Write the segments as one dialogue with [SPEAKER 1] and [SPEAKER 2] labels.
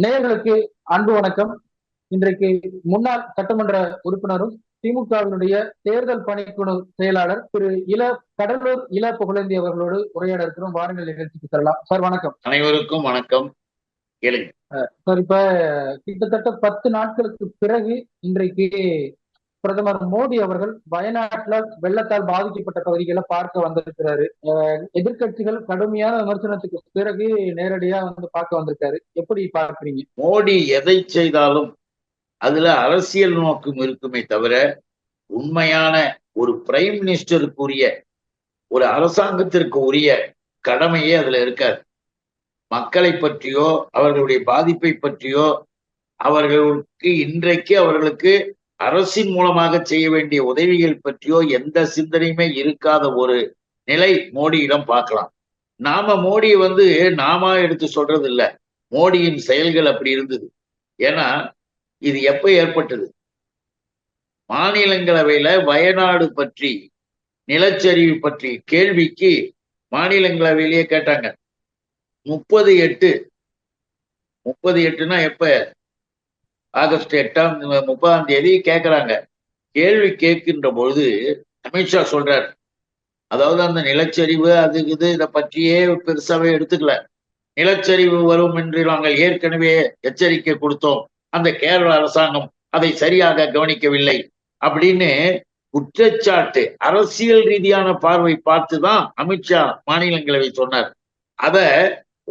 [SPEAKER 1] நேயர்களுக்கு அன்பு வணக்கம். இன்றைக்கு முன்னாள் சட்டமன்ற உறுப்பினரும் திமுகவினுடைய தேர்தல் பணிக்குழு செயலாளர் திரு இள கடலூர் இள புகழேந்தி அவர்களோடு உரையாட இருக்கிறோம். வாருங்கள் நிகழ்ச்சிக்கு செல்லலாம். சார் வணக்கம்.
[SPEAKER 2] அனைவருக்கும் வணக்கம்.
[SPEAKER 1] சார் இப்ப கிட்டத்தட்ட பத்து நாட்களுக்கு பிறகு இன்றைக்கு பிரதமர் மோடி அவர்கள் வயநாட்டுல வெள்ளத்தால் பாதிக்கப்பட்ட பகுதிகளை பார்க்க வந்திருக்கிறாரு. எதிர்கட்சிகள் எதிர்க்கட்சிகள் கடுமையான விமர்சனத்துக்கு பிறகு நேரடியா வந்து பார்க்க வந்திருக்காரு. எப்படி பார்க்கறீங்க?
[SPEAKER 2] மோடி எதை செய்தாலும் அதுல அரசியல் நோக்கம் இருக்குமே தவிர உண்மையான ஒரு பிரைம் மினிஸ்டருக்குரிய ஒரு அரசாங்கத்திற்கு உரிய கடமையே அதுல இருக்காது. மக்களை பற்றியோ அவர்களுடைய பாதிப்பை பற்றியோ அவர்களுக்கு இன்றைக்கு அவர்களுக்கு அரசின் மூலமாக செய்ய வேண்டிய உதவிகள் பற்றியோ எந்த சிந்தனையுமே இருக்காத ஒரு நிலை மோடியிடம் பார்க்கலாம். நாம மோடியை வந்து நாம எடுத்து சொல்றது இல்ல மோடியின் செயல்கள் அப்படி இருந்தது. ஏன்னா இது எப்ப ஏற்பட்டது? மாநிலங்களவையில வயநாடு பற்றி நிலச்சரிவு பற்றி கேள்விக்கு மாநிலங்களவையிலேயே கேட்டாங்க. முப்பது எட்டு. முப்பது எட்டுனா எப்ப? ஆகஸ்ட் எட்டாம் முப்பதாம் தேதி கேட்குறாங்க கேள்வி கேட்கின்ற பொழுது அமித்ஷா சொல்றார். அதாவது அந்த நிலச்சரிவு அது இது இதை பற்றியே பெருசாவே எடுத்துக்கல. நிலச்சரிவு வரும் என்று நாங்கள் ஏற்கனவே எச்சரிக்கை கொடுத்தோம். அந்த கேரள அரசாங்கம் அதை சரியாக கவனிக்கவில்லை அப்படின்னு குற்றச்சாட்டு அரசியல் ரீதியான பார்வை பார்த்து தான் அமித்ஷா மாநிலங்களவை சொன்னார். அத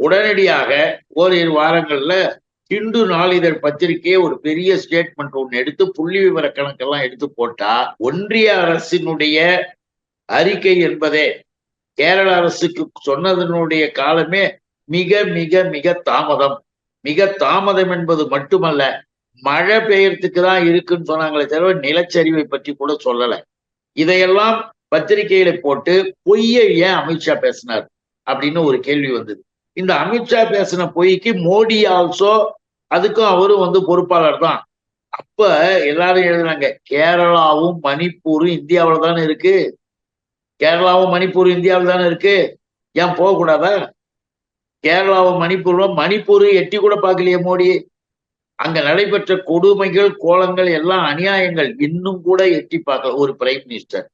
[SPEAKER 2] உடனடியாக ஓரிரு வாரங்கள்ல ஹிந்து நாளிதழ் பத்திரிகையே ஒரு பெரிய ஸ்டேட்மெண்ட் ஒன்று எடுத்து புள்ளி விவர கணக்கெல்லாம் எடுத்து போட்டா ஒன்றிய அரசினுடைய அறிக்கை என்பதே கேரள அரசுக்கு சொன்னதனுடைய காலமே மிக மிக மிக தாமதம். மிக தாமதம் என்பது மட்டுமல்ல மழை பெய்யறதுக்கு தான் இருக்குன்னு சொன்னாங்களே தவிர நிலச்சரிவை பற்றி கூட சொல்லலை. இதையெல்லாம் பத்திரிகையில போட்டு பொய்யை ஏன் அமித்ஷா பேசினார்? அப்படின்னு ஒரு கேள்வி வந்தது. இந்த அமித்ஷா பேசின பொய்க்கு மோடி ஆல்சோ அதுக்கும் அவரும் வந்து பொறுப்பாளர் தான் அப்ப எல்லாரும் எழுதுனாங்க கேரளாவும் மணிப்பூரும் இந்தியாவில தானே இருக்கு? கேரளாவும் மணிப்பூரும் இந்தியாவில் தானே இருக்கு? ஏன் போகக்கூடாதா? கேரளாவும் மணிப்பூரும் மணிப்பூர் எட்டி கூட பார்க்கலையே மோடி. அங்க நடைபெற்ற கொடுமைகள் கோலங்கள் எல்லாம் அநியாயங்கள் இன்னும் கூட எட்டி பார்க்கல ஒரு பிரைம் மினிஸ்டர்.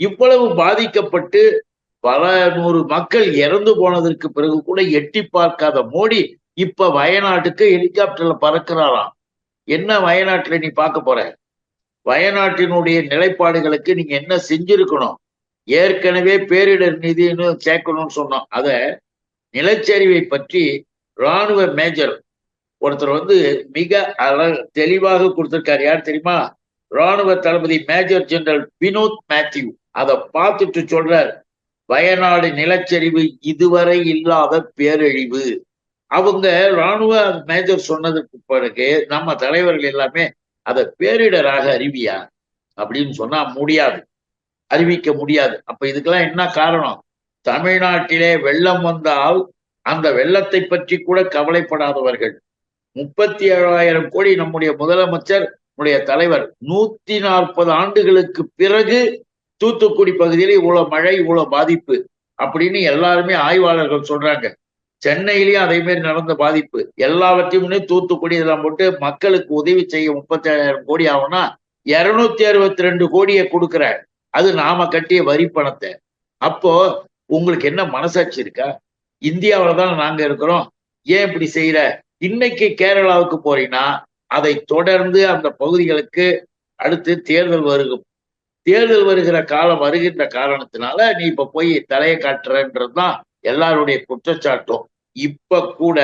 [SPEAKER 2] இவ்வளவு பாதிக்கப்பட்டு பல நூறு மக்கள் இறந்து போனதற்கு பிறகு கூட எட்டி பார்க்காத மோடி இப்ப வயநாட்டுக்கு ஹெலிகாப்டர்ல பறக்கிறாராம் என்ன வயநாட்டுல நீ பார்க்க போற? வயநாட்டினுடைய நிலைப்பாடுகளுக்கு நீங்க என்ன செஞ்சிருக்கணும்? ஏற்கனவே பேரிடர் நிதினு சேர்க்கணும்னு சொன்னோம் அத நிலச்சரிவை பற்றி ராணுவ மேஜர் ஒருத்தர் வந்து மிக அழ தெளிவாக கொடுத்திருக்காரு. யார் தெரியுமா? ராணுவ தளபதி மேஜர் ஜெனரல் வினோத் மேத்யூ. அதை பார்த்துட்டு சொல்றார் வயநாடு நிலச்சரிவு இதுவரை இல்லாத பேரழிவு. அவங்க ராணுவ மேஜர் சொன்னதுக்கு பிறகு நம்ம தலைவர்கள் எல்லாமே அதை பேரிடராக அறிவியா அப்படின்னு சொன்னா முடியாது. அறிவிக்க முடியாது. அப்ப இதுக்கெல்லாம் என்ன காரணம்? தமிழ்நாட்டிலே வெள்ளம் வந்தால் அந்த வெள்ளத்தை பற்றி கூட கவலைப்படாதவர்கள். முப்பத்தி ஏழாயிரம் கோடி நம்முடைய முதலமைச்சர் நம்முடைய தலைவர் நூத்தி நாற்பது ஆண்டுகளுக்கு பிறகு தூத்துக்குடி பகுதியில் இவ்வளவு மழை இவ்வளவு பாதிப்பு அப்படின்னு எல்லாருமே ஆய்வாளர்கள் சொல்றாங்க. சென்னையிலயும் அதே மாதிரி நடந்த பாதிப்பு. எல்லாவற்றையுமே தூத்துக்குடி இதெல்லாம் போட்டு மக்களுக்கு உதவி செய்ய முப்பத்தி ஏழாயிரம் கோடி ஆகும்னா இருநூத்தி அறுபத்தி ரெண்டு கோடியை கொடுக்குற. அது நாம கட்டிய வரி பணத்தை. அப்போ உங்களுக்கு என்ன மனசாட்சி இருக்கா? இந்தியாவில தான் நாங்க இருக்கிறோம். ஏன் இப்படி செய்யற? இன்னைக்கு கேரளாவுக்கு போறீங்கன்னா அதை தொடர்ந்து அந்த பகுதிகளுக்கு அடுத்து தேர்தல் வருகும். தேர்தல் வருகிற காலம் வருகின்ற காரணத்தினால நீ இப்ப போய் தலையை காட்டுறன்றதுதான் எல்லாருடைய குற்றச்சாட்டும். இப்ப கூட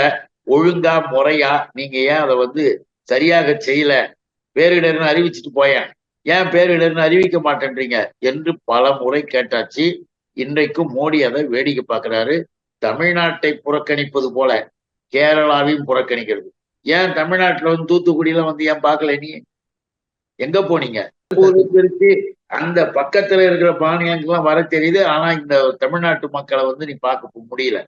[SPEAKER 2] ஒழுங்கா முறையா நீங்க ஏன் அதை வந்து சரியாக செய்யல? பேரிடர்னு அறிவிச்சுட்டு போயேன். ஏன் பேரிடர்னு அறிவிக்க மாட்டேன்றீங்க? என்று பல முறை கேட்டாச்சு. இன்றைக்கும் மோடி அதை வேடிக்கை பார்க்கிறாரு. தமிழ்நாட்டை புறக்கணிப்பது போல கேரளாவையும் புறக்கணிக்கிறது. ஏன் தமிழ்நாட்டுல வந்து தூத்துக்குடியில வந்து ஏன் பார்க்கல நீ? எங்க போனீங்க? திருச்சி அந்த பக்கத்துல இருக்கிற மாநிலங்கள்லாம் வர தெரியுது. ஆனா இந்த தமிழ்நாட்டு மக்களை வந்து நீ பார்க்க முடியல.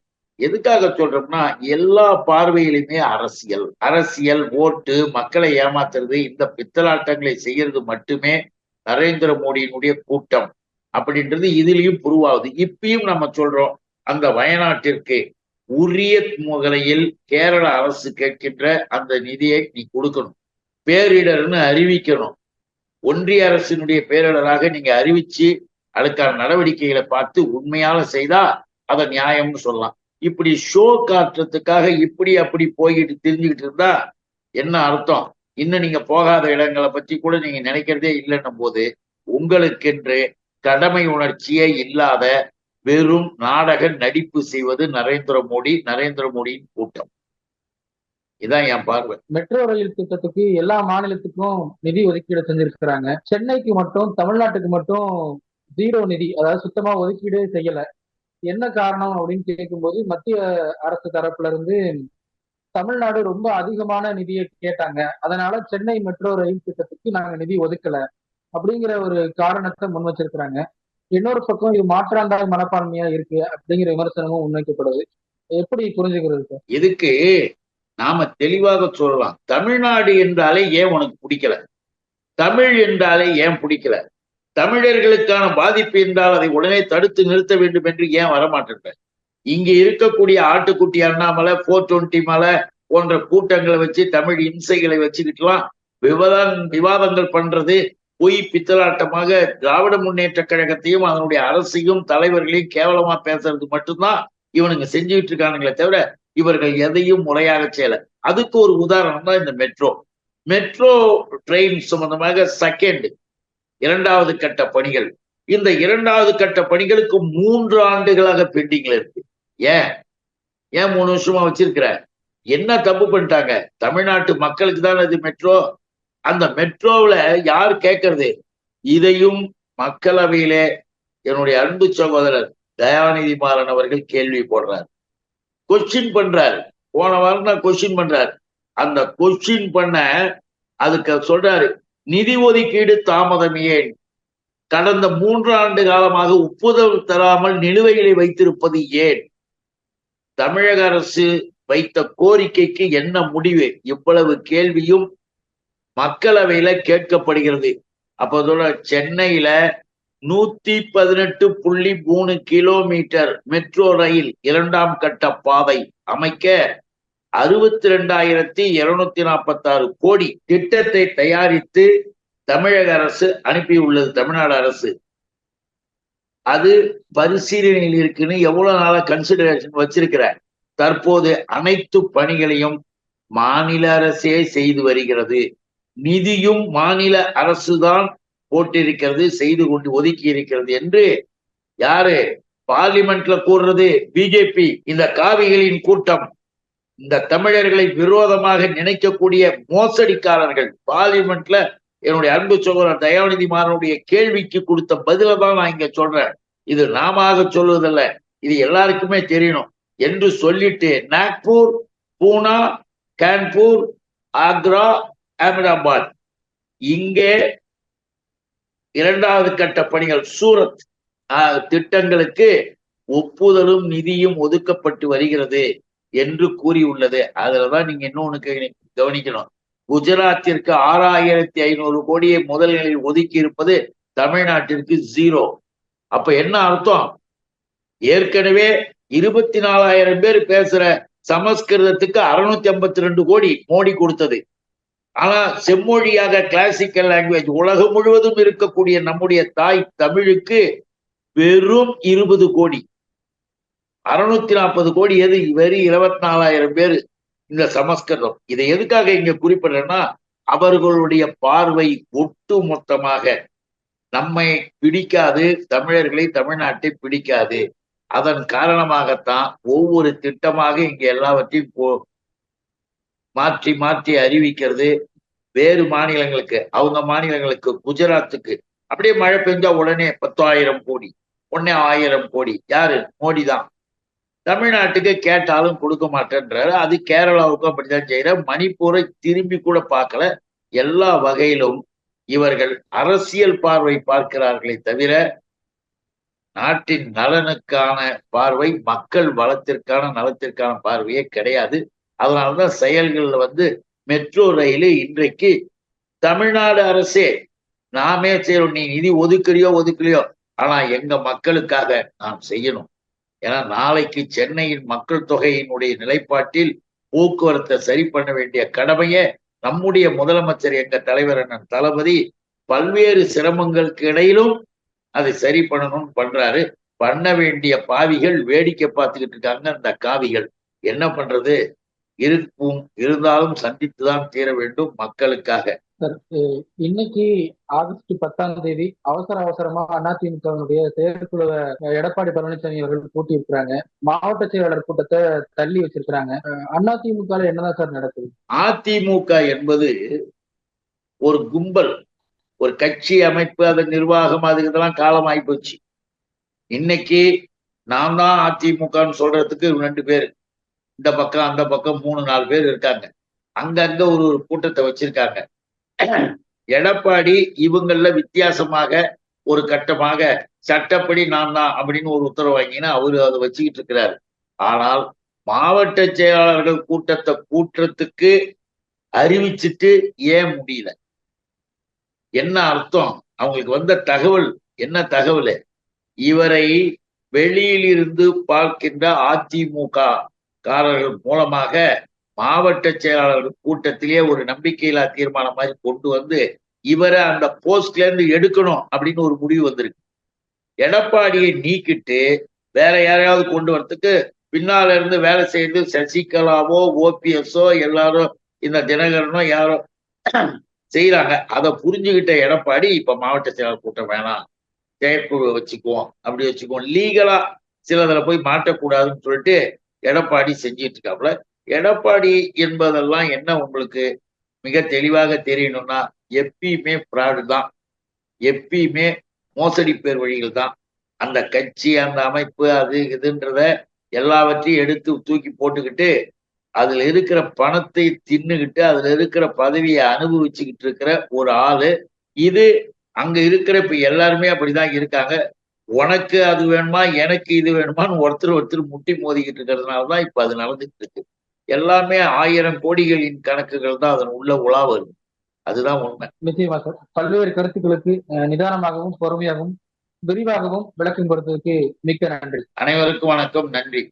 [SPEAKER 2] எதுக்காக சொல்றோம்னா எல்லா பார்வையிலுமே அரசியல். அரசியல் ஓட்டு மக்களை ஏமாத்துறது இந்த பித்தலாட்டங்களை செய்யறது மட்டுமே நரேந்திர மோடியினுடைய கூட்டம். அப்படின்றது இதுலயும் புருவாகுது. இப்பயும் நம்ம சொல்றோம் அந்த வயநாட்டிற்கு உரிய முறையில் கேரள அரசு கேட்கின்ற அந்த நிதியை நீ கொடுக்கணும். பேரிடர்னு அறிவிக்கணும். ஒன்றிய அரசினுடைய பேரிடராக நீங்க அறிவிச்சு அதுக்கான நடவடிக்கைகளை பார்த்து உண்மையால செய்தா அதை நியாயம்னு சொல்லலாம். இப்படி ஷோ காட்டுறதுக்காக இப்படி அப்படி போய்கிட்டு தெரிஞ்சுக்கிட்டு இருந்தா என்ன அர்த்தம்? இன்னும் நீங்க போகாத இடங்களை பத்தி கூட நீங்க நினைக்கிறதே இல்லைன்னும் போது உங்களுக்கென்று கடமை உணர்ச்சியே இல்லாத வெறும் நாடக நடிப்பு செய்வது நரேந்திர மோடி நரேந்திர மோடியின் கூட்டம். இதான் என் பார்வை.
[SPEAKER 1] மெட்ரோ ரயில் திட்டத்துக்கு எல்லா மாநிலத்துக்கும் நிதி ஒதுக்கீடு செஞ்சிருக்கிறாங்க. சென்னைக்கு மட்டும் தமிழ்நாட்டுக்கு மட்டும் ஜீரோ நிதி அதாவது சுத்தமா ஒதுக்கீடு செய்யல. என்ன காரணம் அப்படின்னு கேட்கும்போது மத்திய அரசு தரப்புல இருந்து தமிழ்நாடு ரொம்ப அதிகமான நிதியை கேட்டாங்க. அதனால சென்னை மெட்ரோ ரயில் திட்டத்துக்கு நாங்க நிதி ஒதுக்கல அப்படிங்கிற ஒரு காரணத்தை முன் வச்சிருக்கிறாங்க இன்னொரு பக்கம் இது மாற்றாந்தாய் மனப்பான்மையா இருக்கு அப்படிங்கிற விமர்சனமும் முன்வைக்கப்படுது. எப்படி புரிஞ்சுக்கிறது
[SPEAKER 2] இதுக்கு நாம தெளிவாக சொல்லலாம். தமிழ்நாடு என்றாலே ஏன் உனக்கு பிடிக்கல? தமிழ் என்றாலே ஏன் பிடிக்கல? தமிழர்களுக்கான பாதிப்பு என்றால் அதை உடனே தடுத்து நிறுத்த வேண்டும் என்று ஏன் வரமாட்டேன் இங்க இருக்கக்கூடிய ஆட்டுக்குட்டி அண்ணாமலை போர் டுவெண்ட்டி மலை போன்ற கூட்டங்களை வச்சு தமிழ் இம்சைகளை வச்சுக்கிட்டுலாம் விவாதம் விவாதங்கள் பண்றது பொய் பித்தலாட்டமாக திராவிட முன்னேற்ற கழகத்தையும் அதனுடைய அரசையும் தலைவர்களையும் கேவலமா பேசுறது மட்டும்தான் இவனுங்க செஞ்சுக்கிட்டு இருக்கானுங்களே தவிர இவர்கள் எதையும் முறையாக செய்யல. அதுக்கு ஒரு உதாரணம் தான் இந்த மெட்ரோ. மெட்ரோ ட்ரெயின் சம்பந்தமாக செகண்ட் இரண்டாவது கட்ட பணிகள். இந்த இரண்டாவது கட்ட பணிகளுக்கு மூன்று ஆண்டுகளாக பெண்டிங்ல இருக்கு. ஏன்? ஏன் மூணு வருஷமா வச்சிருக்கிற? என்ன தப்பு பண்ணிட்டாங்க? தமிழ்நாட்டு மக்களுக்கு தான் அது மெட்ரோ அந்த மெட்ரோவில் யார் கேட்கறது இதையும் மக்களவையிலே என்னுடைய அன்பு சகோதரர் தயாநிதி மாறன் அவர்கள் கேள்வி போடுறார். கொஸ்டின் பண்றார். போன வாரம் தான் கொஸ்டின் பண்றார். அந்த கொஸ்டின் பண்ண அதுக்கு சொல்றாரு நிதி ஒதுக்கீடு தாமதம் ஏன்? கடந்த மூன்று ஆண்டு காலமாக ஒப்புதல் தராமல் நிலுவைகளை வைத்திருப்பது ஏன்? தமிழக அரசு வைத்த கோரிக்கைக்கு என்ன முடிவு? இவ்வளவு கேள்வியும் மக்களவையில கேட்கப்படுகிறது. அப்ப சென்னையில நூத்தி பதினெட்டு புள்ளி மூணு கிலோமீட்டர் மெட்ரோ ரயில் இரண்டாம் கட்ட பாதை அமைக்க அறுபத்தி ரெண்டாயிரத்தி இருநூத்தி நாற்பத்தி ஆறு கோடி திட்டத்தை தயாரித்து தமிழக அரசு அனுப்பியுள்ளது தமிழ்நாடு அரசு. அது பரிசீலனையில் இருக்குன்னு எவ்வளவு நாளா கன்சிடரேஷன் வச்சிருக்கிற தற்போது அனைத்து பணிகளையும் மாநில அரசே செய்து வருகிறது. நிதியும் மாநில அரசுதான் போட்டிருக்கிறது செய்து கொண்டு ஒதுக்கி இருக்கிறது என்று யாரு? பார்லிமெண்ட்ல கூறுறது பிஜேபி. இந்த காவிகளின் கூட்டம். இந்த தமிழர்களை விரோதமாக நினைக்கக்கூடிய மோசடிக்காரர்கள். பார்லிமெண்ட்ல என்னுடைய அன்பு சகோதரர் தயாநிதி மாறனுடைய கேள்விக்கு கொடுத்த பதில தான் நான் இங்க சொல்றேன். இது நாம சொல்வதில்ல. இது எல்லாருக்குமே தெரியணும். என்று சொல்லிட்டு நாக்பூர் பூனா கான்பூர் ஆக்ரா அகமதாபாத். இங்கே இரண்டாவது கட்ட பணிகள் சூரத். திட்டங்களுக்கு ஒப்புதலும் நிதியும் ஒதுக்கப்பட்டு வருகிறது. என்று கூறியுள்ளது. அதுலதான் நீங்க இன்னொன்னு கவனிக்கணும். குஜராத்திற்கு ஆறாயிரத்தி ஐநூறு கோடியை முதல்களில் ஒதுக்கி இருப்பது தமிழ்நாட்டிற்கு ஜீரோ அப்ப என்ன அர்த்தம்? ஏற்கனவே இருபத்தி நாலாயிரம் பேர் பேசுற சமஸ்கிருதத்துக்கு அறுநூத்தி ஐம்பத்தி ரெண்டு கோடி மோடி கொடுத்தது. ஆனா செம்மொழியாக கிளாசிக்கல் லாங்குவேஜ் உலகம் முழுவதும் இருக்கக்கூடிய நம்முடைய தாய் தமிழுக்கு வெறும் இருபது கோடி. அறுநூத்தி நாற்பது கோடி எது? வெறும் இருபத்தி நாலாயிரம் பேர் இந்த சமஸ்கிருதம். இதை எதுக்காக இங்க குறிப்பிடுறேன்னா அவர்களுடைய பார்வை ஒட்டு மொத்தமாக நம்மை பிடிக்காது தமிழர்களை தமிழ்நாட்டை பிடிக்காது. அதன் காரணமாகத்தான் ஒவ்வொரு திட்டமாக இங்க எல்லாவற்றையும் போ மாற்றி மாற்றி அறிவிக்கிறது வேறு மாநிலங்களுக்கு அவங்க மாநிலங்களுக்கு குஜராத்துக்கு. அப்படியே மழை பெஞ்சா உடனே பத்தாயிரம் கோடி உடனே ஆயிரம் கோடி. யாரு? மோடி தான் தமிழ்நாட்டுக்கு கேட்டாலும் கொடுக்க மாட்டேன்றாரு. அது கேரளாவுக்கும் அப்படித்தான் செய்யற மணிப்பூரை திரும்பி கூட பார்க்கல. எல்லா வகையிலும் இவர்கள் அரசியல் பார்வை பார்க்கிறார்களே தவிர நாட்டின் நலனுக்கான பார்வை மக்கள் வளத்திற்கான நலத்திற்கான பார்வையே கிடையாது. அதனாலதான் செயல்கள்ல வந்து மெட்ரோ ரயிலு இன்றைக்கு தமிழ்நாடு அரசே நாமே செய்யறோம். நீ நிதி ஒதுக்குறியோ ஒதுக்கலையோ ஆனா எங்க மக்களுக்காக நாம் செய்யணும். ஏன்னா நாளைக்கு சென்னையின் மக்கள் தொகையினுடைய நிலைப்பாட்டில் போக்குவரத்தை சரி பண்ண வேண்டிய கடமையை நம்முடைய முதலமைச்சர் எங்க தலைவர் அண்ணன் தளபதி பல்வேறு சிரமங்களுக்கு இடையிலும் அதை சரி பண்ணணும்னு பண்றாரு. பண்ண வேண்டிய பாவிகள் வேடிக்கை பார்த்துக்கிட்டு இருக்காங்க. அந்த காவிகள் என்ன பண்றது? இருக்கும் இருந்தாலும் சந்தித்துதான் தீர வேண்டும் மக்களுக்காக.
[SPEAKER 1] சார் இன்னைக்கு ஆகஸ்ட் பத்தாம் தேதி அவசர அவசரமா அதிமுகவினுடைய செயற்குழுவை எடப்பாடி பழனிசாமி அவர்கள் கூட்டி இருக்கிறாங்க மாவட்ட செயலாளர் கூட்டத்தை தள்ளி வச்சிருக்கிறாங்க. அதிமுக என்னதான் சார் நடக்குது?
[SPEAKER 2] அதிமுக என்பது ஒரு கும்பல் ஒரு கட்சி அமைப்பு அதன் நிர்வாகம் அதுக்கு இதெல்லாம் காலம் ஆயிப்போச்சு இன்னைக்கு நான் தான் அதிமுகன்னு சொல்றதுக்கு ரெண்டு பேர். இந்த பக்கம் அந்த பக்கம் மூணு நாலு பேர் இருக்காங்க. அங்கங்க ஒரு ஒரு கூட்டத்தை வச்சிருக்காங்க. எடப்பாடி இவங்கள வித்தியாசமாக ஒரு கட்டமாக சட்டப்படி நான் தான் அப்படின்னு ஒரு உத்தரவு வாங்கினா அவரு அதை வச்சுக்கிட்டு இருக்கிறாரு. ஆனால் மாவட்ட செயலாளர்கள் கூட்டத்தை கூட்டுறதுக்கு அறிவிச்சிட்டு ஏன் முடியல? என்ன அர்த்தம்? அவங்களுக்கு வந்த தகவல் என்ன தகவல்? இவரை வெளியிலிருந்து பார்க்கின்ற அதிமுக காரர்கள் மூலமாக மாவட்ட செயலாளர்கள் கூட்டத்திலேயே ஒரு நம்பிக்கையில்லா தீர்மானம் மாதிரி கொண்டு வந்து இவரை அந்த போஸ்ட்ல இருந்து எடுக்கணும் அப்படின்னு ஒரு முடிவு வந்திருக்கு. எடப்பாடியை நீக்கிட்டு வேற யாரையாவது கொண்டு வரத்துக்கு பின்னால இருந்து வேலை செய்து சசிகலாவோ ஓபிஎஸ்ஓ எல்லாரும் இந்த தினகரனோ யாரோ செய்யறாங்க அதை புரிஞ்சுக்கிட்ட எடப்பாடி இப்ப மாவட்ட செயலாளர் கூட்டம் வேணாம் செயற்குழு வச்சுக்குவோம் அப்படி வச்சுக்குவோம். லீகலா சிலதுல போய் மாட்டக்கூடாதுன்னு சொல்லிட்டு எடப்பாடி செஞ்சிட்டு இருக்காப்புல. எடப்பாடி என்பதெல்லாம் என்ன உங்களுக்கு மிக தெளிவாக தெரியணும்னா எப்பயுமே ஃப்ராடு தான். எப்பயுமே மோசடி பேர் வழிகள் தான். அந்த கட்சி அந்த அமைப்பு அது இதுன்றத எல்லாவற்றையும் எடுத்து தூக்கி போட்டுக்கிட்டு அதுல இருக்கிற பணத்தை தின்னுகிட்டு அதுல இருக்கிற பதவியை அனுபவிச்சுக்கிட்டு இருக்கிற ஒரு ஆளு இது அங்க இருக்கிற இப்ப எல்லாருமே அப்படிதான் இருக்காங்க. உனக்கு அது வேணுமா எனக்கு இது வேணுமான்னு ஒருத்தர் ஒருத்தர் முட்டி மோதிக்கிட்டு இருக்கிறதுனால தான் இப்ப அது நடந்துகிட்டு இருக்கு. எல்லாமே ஆயிரம் கோடிகளின் கணக்குகள் தான் அதன் உள்ள உலா வருது அதுதான் உண்மை.
[SPEAKER 1] நிச்சயமா சார். பல்வேறு கருத்துக்களுக்கு நிதானமாகவும் பொறுமையாகவும் விரிவாகவும் விளக்கம் கொடுத்ததுக்கு மிக்க நன்றி.
[SPEAKER 2] அனைவருக்கும் வணக்கம். நன்றி.